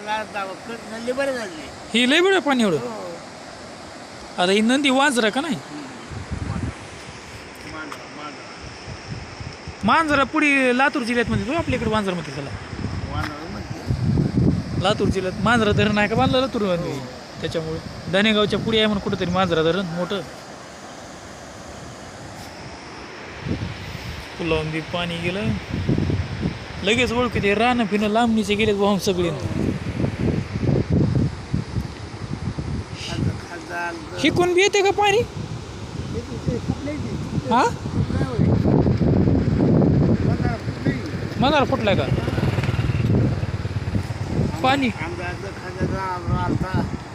मला दावा कर- नल्ली बरे झाले. ही लय वेळ पाणी एवढं? हो. आता ही नंदी वाजरा का नाही? मांजरा मांजरा मांजरा पुढे लातूर जिल्ह्यात मध्ये तो आपल्याकडे मांजरा मध्ये त्याला. वानर म्हणते लातूर जिल्ह्यात मांजरा धरण आहे का बांधलं लातूरमध्ये? त्याच्यामुळे. धनेगावच्या पुढे आहे म्हणून कुठेतरी मांजरा धरण मोठं. पुलावून बी पाणी गेलं. लगेच ओळखू ते रानं फिनं लांबणीचे गेलेत वाहून सगळे शिकून बी येते का पाणी? हा? मनाला फुटलाय का? पाणी. काय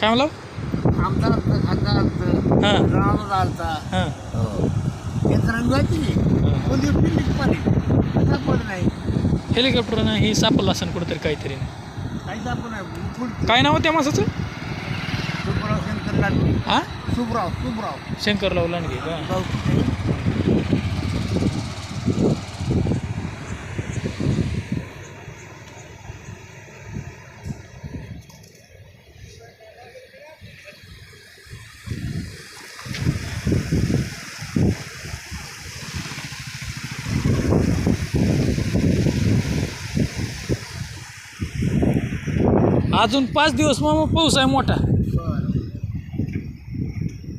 म्हणलं? आमदाराचं खाजा आलतं हां. आलता हां. नाही कोणती पिल्लीच पाणी सापड नाही हेलिकॉप्टरनं ही सापडलं असेल कुठंतरी काहीतरी. काही सापड नाही फुल काय नाव त्या लांडगे हा सुब्राव सुब्राव शंकरराव लांडगे का गावठी अजून पाच दिवस मग पाऊस आहे मोठा